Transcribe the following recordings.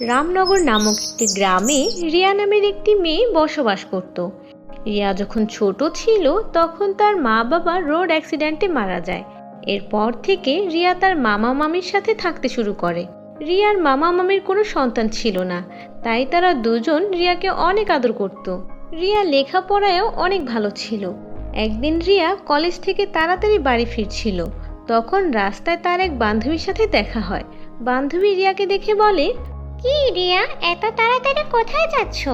রামনগর নামক একটি গ্রামে রিয়া নামের একটি মেয়ে বসবাস করত। রিয়া যখন ছোট ছিল, তখন তার মা বাবা রোড অ্যাক্সিডেন্টে মারা যায়। এরপর থেকে রিয়া তার মামা মামির সাথে থাকতে শুরু করে। রিয়ার মামা মামির কোনো সন্তান ছিল না, তাই তারা দুজন রিয়াকে অনেক আদর করত। রিয়া লেখাপড়ায়ও অনেক ভালো ছিল। একদিন রিয়া কলেজ থেকে তাড়াতাড়ি বাড়ি ফিরছিল। তখন রাস্তায় তার এক বান্ধবীর সাথে দেখা হয়। বান্ধবী রিয়াকে দেখে বলে কি রিয়া এত তাড়াতাড়ি কোথায় যাচ্ছ?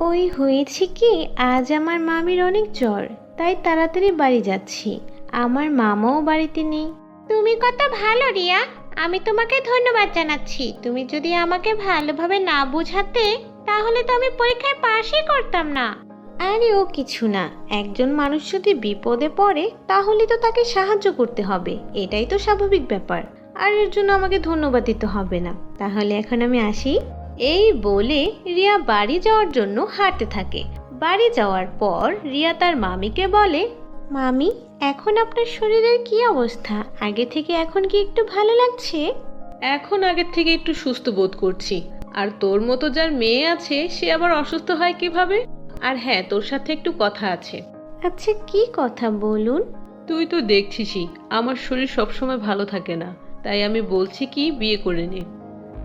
ওই হয়েছে কি আজ আমার মামির অনেক জ্বর তাই তাড়াতাড়ি বাড়ি যাচ্ছি। আমার মামাও বাড়িতে নেই। তুমি কত ভালো রিয়া আমি তোমাকে ধন্যবাদ জানাচ্ছি। তুমি যদি আমাকে ভালোভাবে না বোঝাতে তাহলে তো আমি পরীক্ষায় পাশই করতাম না। আরে ও কিছু না। একজন মানুষ যদি বিপদে পড়ে, তাহলে তো তাকে সাহায্য করতে হবে। এটাই তো স্বাভাবিক ব্যাপার। আর এর জন্য আমাকে ধন্যবাদ দিতে হবে না। তাহলে এখন আমি আসি। এই বলে রিয়া বাড়ি যাওয়ার জন্য হাঁটতে থাকে। বাড়ি যাওয়ার পর রিয়া তার মামিকে বলে, মামি, এখন আপনার শরীরের কি অবস্থা? আগে থেকে এখন কি একটু ভালো লাগছে? এখন আগের থেকে একটু সুস্থ বোধ করছি। আর তোর মতো যার মেয়ে আছে, সে আবার অসুস্থ হয় কীভাবে? আর হ্যাঁ তোর সাথে একটু কথা আছে। আচ্ছা কি কথা বলুন? তুই তো দেখছিসই আমার শরীর সবসময় ভালো থাকে না তাই আমি বলছি কি বিয়ে করে নে।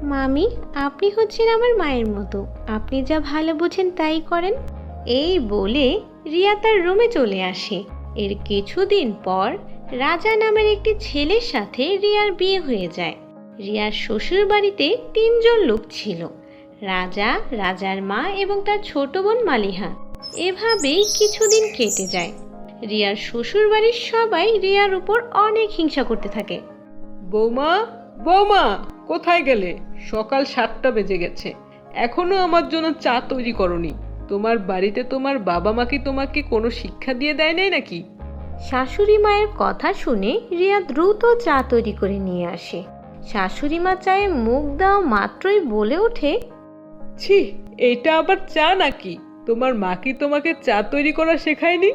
মামি আপনি হচ্ছেন আমার মায়ের মতো আপনি যা ভালো বোঝেন তাই করেন। এই বলে রিয়া তার রুমে চলে আসে। এর কিছুদিন পর রাজা নামের একটি ছেলের সাথে রিয়ার বিয়ে হয়ে যায়। রিয়ার শ্বশুর বাড়িতে তিনজন লোক ছিল। রাজা রাজার মা এবং তার ছোট বোন মালিহা। এভাবেই কিছুদিন কেটে যায়। রিয়ার শ্বশুর বাড়ির সবাই রিয়ার উপর অনেক হিংসা করতে থাকে। বৌমা বৌমা কোথায় গেলে? সকাল সাতটা বেজে গেছে। এখনও আমার জন্য চা তৈরি করনি। তোমার বাড়িতে তোমার বাবা মা কি তোমাকে কোনো শিক্ষা দিয়ে দেয় নাই নাকি? শাশুড়ি মায়ের কথা শুনে রিয়া দ্রুত চা তৈরি করে নিয়ে আসে। শাশুড়ি মা চায়ে মুখ দেওয়া মাত্রই বলে ওঠে ছি এটা আবার চা নাকি? তোমার মা কি তোমাকে চা তৈরি করা শেখায়নি?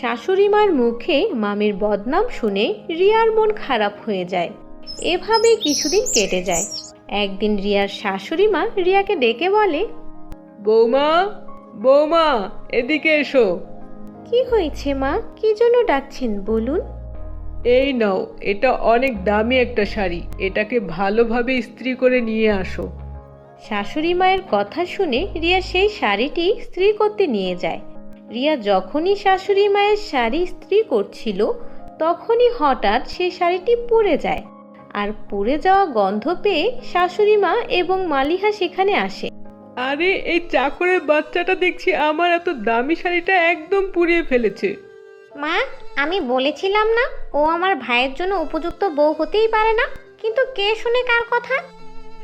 শাশুড়ি মার মুখে মামির বদনাম শুনে রিয়ার মন খারাপ হয়ে যায়। এভাবে কিছুদিন কেটে যায়। একদিন রিয়ার শাশুড়ি মা রিয়াকে ডেকে বলে বৌমা বৌমা এদিকে এসো। কি হয়েছে মা? কি জন্য ডাকছেন বলুন? এই নাও এটা অনেক দামি একটা শাড়ি। এটাকে ভালোভাবে ইস্ত্রি করে নিয়ে আসো। শাশুড়ি মায়ের কথা শুনে রিয়া সেই শাড়িটি স্ত্রী করতে নিয়ে যায়। রিয়া যখনই শাশুড়ি মায়ের শাড়ি স্ত্রী করছিল তখনই হঠাৎ সেই শাড়িটি পুড়ে যায়। আর পুড়ে যাওয়া গন্ধ পেয়ে শাশুড়ি মা এবং মালিহা সেখানে আসে। আরে এই চাকরের বাচ্চাটা দেখছি আমার এত দামি শাড়িটা একদম পুড়িয়ে ফেলেছে। মা আমি বলেছিলাম না ও আমার ভাইয়ের জন্য উপযুক্ত বউ হতেই পারে না কিন্তু কে শুনে কার কথা?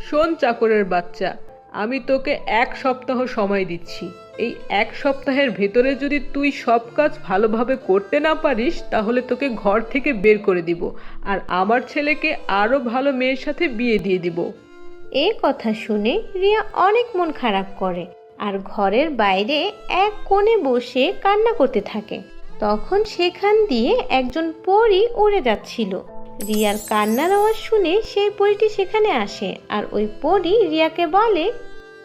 শোন চাকরের বাচ্চা, আমি তোকে এক সপ্তাহ সময় দিচ্ছি। এই এক সপ্তাহের ভেতরে যদি তুই সব কাজ ভালোভাবে করতে না পারিস, তাহলে তোকে ঘর থেকে বের করে দিব আর আমার ছেলেকে আরও ভালো মেয়ের সাথে বিয়ে দিয়ে দিব। এ কথা শুনে রিয়া অনেক মন খারাপ করে আর ঘরের বাইরে এক কোণে বসে কান্না করতে থাকে। তখন সেখান দিয়ে একজন পরী উড়ে যাচ্ছিল। রিয়ার কান্নার আওয়াজ শুনে সেই পরীটি সেখানে আসে আর ওই পরী রিয়াকে বলে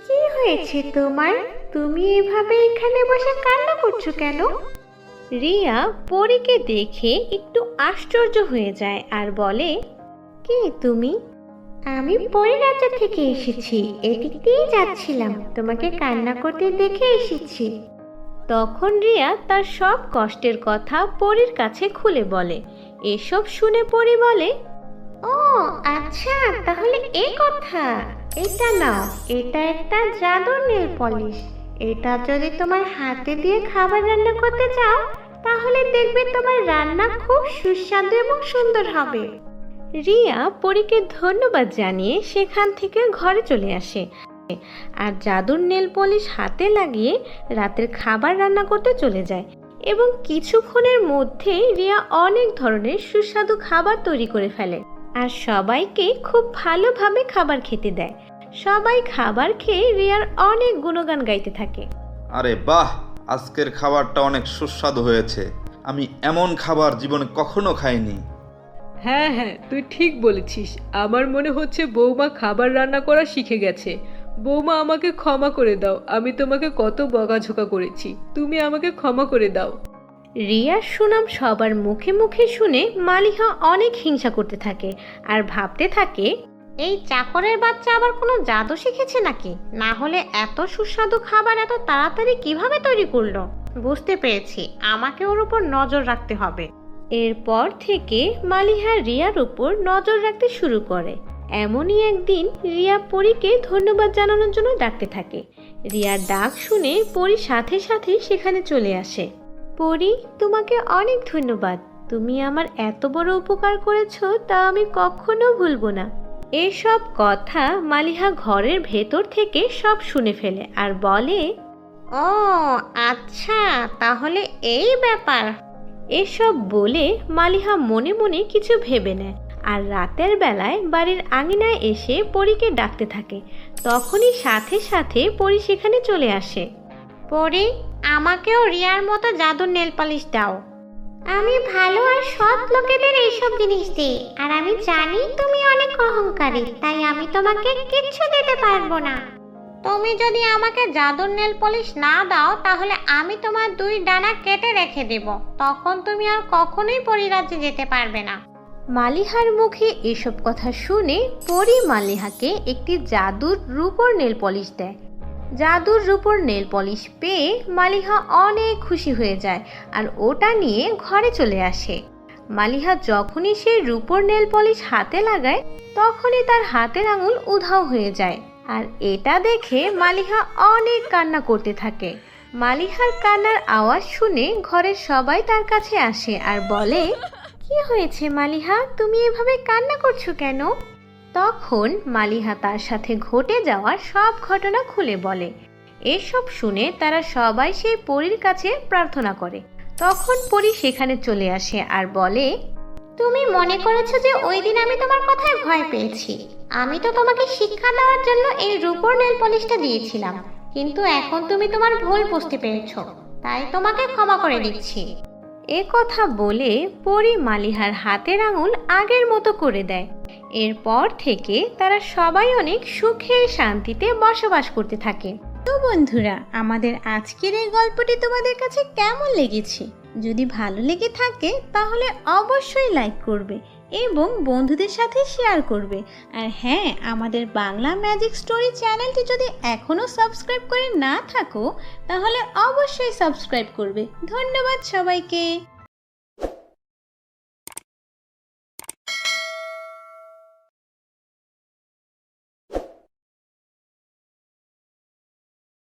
কি হয়েছে তোমার? তুমি এভাবে এখানে বসে কান্না করছ কেন? রিয়া পরীকে দেখে একটু আশ্চর্য হয়ে যায় আর বলে কে তুমি? আমি পরিরাজ্য থেকে এসেছি। এদিক দিয়ে যাচ্ছিলাম। তোমাকে কান্না করতে দেখে এসেছি। তখন রিয়া তার সব কষ্টের কথা পরীর কাছে খুলে বলে এসব শুনে পরী বলে ও আচ্ছা তাহলে এই কথা। এটা নাও এটা একটা জাদুর নীল পলিশ। এটা যদি তোমার হাতে দিয়ে খাবার রান্না করতে চাও তাহলে দেখবে তোমার রান্না খুব সুস্বাদু এবং সুন্দর হবে। রিয়া পরীকে ধন্যবাদ জানিয়ে সেখান থেকে ঘরে চলে আসে। আর জাদুর নেল পলিশ হাতে লাগিয়ে রাতের খাবার রান্না করতে চলে যায়। এবং কিছুক্ষণের মধ্যেই রিয়া অনেক ধরনের সুস্বাদু খাবার তৈরি করে ফেলে আর সবাইকে খুব ভালোভাবে খাবার খেতে দেয়। সবাই খাবার খেয়ে রিয়ার অনেক গুণগান গাইতে থাকে। আরে বাহ! আজকের খাবারটা অনেক সুস্বাদু হয়েছে। আমি এমন খাবার জীবনে কখনো খাইনি। হ্যাঁ হ্যাঁ তুই ঠিক বলেছিস। আমার মনে হচ্ছে বৌমা খাবার রান্না করা শিখে গেছে। বৌমা আমাকে ক্ষমা করে দাও। আমি তোমাকে কত বকাঝোকা করেছি। তুমি আমাকে ক্ষমা করে দাও। রিয়ার সুনাম সবার মুখে মুখে শুনে মালিহা অনেক হিংসা করতে থাকে আর ভাবতে থাকে এই চাকরের বাচ্চা আবার কোনো জাদু শিখেছে নাকি? না হলে এত সুস্বাদু খাবার এত তাড়াতাড়ি কীভাবে তৈরি করল? বুঝতে পেরেছি। আমাকে ওর উপর নজর রাখতে হবে। এরপর থেকে মালিহা রিয়ার উপর নজর রাখতে শুরু করে। এমনই একদিন রিয়া পরীকে ধন্যবাদ জানানোর জন্য ডাকতে থাকে। রিয়ার ডাক শুনে পরী সাথে সাথে সেখানে চলে আসে। পরী, তোমাকে অনেক ধন্যবাদ। তুমি আমার এত বড় উপকার করেছ তা আমি কখনো ভুলবো না। এসব কথা মালিহা ঘরের ভেতর থেকে সব শুনে ফেলে আর বলে, ও আচ্ছা তাহলে এই ব্যাপার। এসব বলে মালিহা মনে মনে কিছু ভেবে নেয়। আর রাতের বেলায় বাড়ির আঙিনায় এসে পরীকে ডাকতে থাকে। তখনই সাথে সাথে পরী সেখানে চলে আসে। পরি আমাকেও রিয়ার মতো জাদুর নেল পালিশ দাও। আমি ভালো আর সৎ লোকেদের এইসব জিনিস দিই আর আমি জানি তুমি অনেক অহংকারী তাই আমি তোমাকে কিচ্ছু দিতে পারব না। তুমি যদি আমাকে জাদুর নেল পলিশ না দাও তাহলে আমি তোমার দুই ডানা কেটে রেখে দেব। তখন তুমি আর কখনোই পরিরাজ্যে যেতে পারবে না। মালিহার মুখে এসব কথা শুনে পরী মালিহাকে একটি জাদুর রূপর নেল পলিশ দেয়। জাদুর রূপর নেল পলিশ পেয়ে মালিহা অনেক খুশি হয়ে যায় আর ওটা নিয়ে ঘরে চলে আসে। মালিহা যখনই সেই রূপর নেল পলিশ হাতে লাগায়, তখনই তার হাতের আঙুল উধাও হয়ে যায়। আর এটা দেখে মালিহা অনেক কান্না করতে থাকে। মালিহার কান্নার আওয়াজ শুনে ঘরের সবাই তার কাছে আসে আর বলে কি হয়েছে মালিহা? তুমি এভাবে কান্না করছ কেন? তখন মালিহা তার সাথে ঘটে যাওয়া সব ঘটনা খুলে বলে। এসব শুনে তারা সবাই সেই পরীর কাছে প্রার্থনা করে। তখন পরী সেখানে চলে আসে আর বলে, তুমি মনে করেছ যে ওই দিন আমি তোমার কথায় ভয় পেয়েছি। আমি তো তোমাকে শিক্ষা দেওয়ার জন্য এই রূপর নেল পলিশটা দিয়েছিলাম। কিন্তু এখন তুমি তোমার ভুল বুঝতে পেরেছ। তাই তোমাকে ক্ষমা করে দিচ্ছি। এ কথা বলে পরি মালিহার হাতের আঙুল আগের মতো করে দেয়। এরপর থেকে তারা সবাই অনেক সুখে শান্তিতে বসবাস করতে থাকে। তো বন্ধুরা, আমাদের আজকের এই গল্পটি তোমাদের কাছে কেমন লেগেছে? যদি ভালো লেগে থাকে, তাহলে অবশ্যই লাইক করবে। এবং বন্ধুদের সাথে শেয়ার করবে। আর হ্যাঁ আমাদের বাংলা ম্যাজিক স্টোরি চ্যানেলটি যদি এখনও সাবস্ক্রাইব করে না থাকো, তাহলে অবশ্যই সাবস্ক্রাইব করবে। ধন্যবাদ সবাইকে।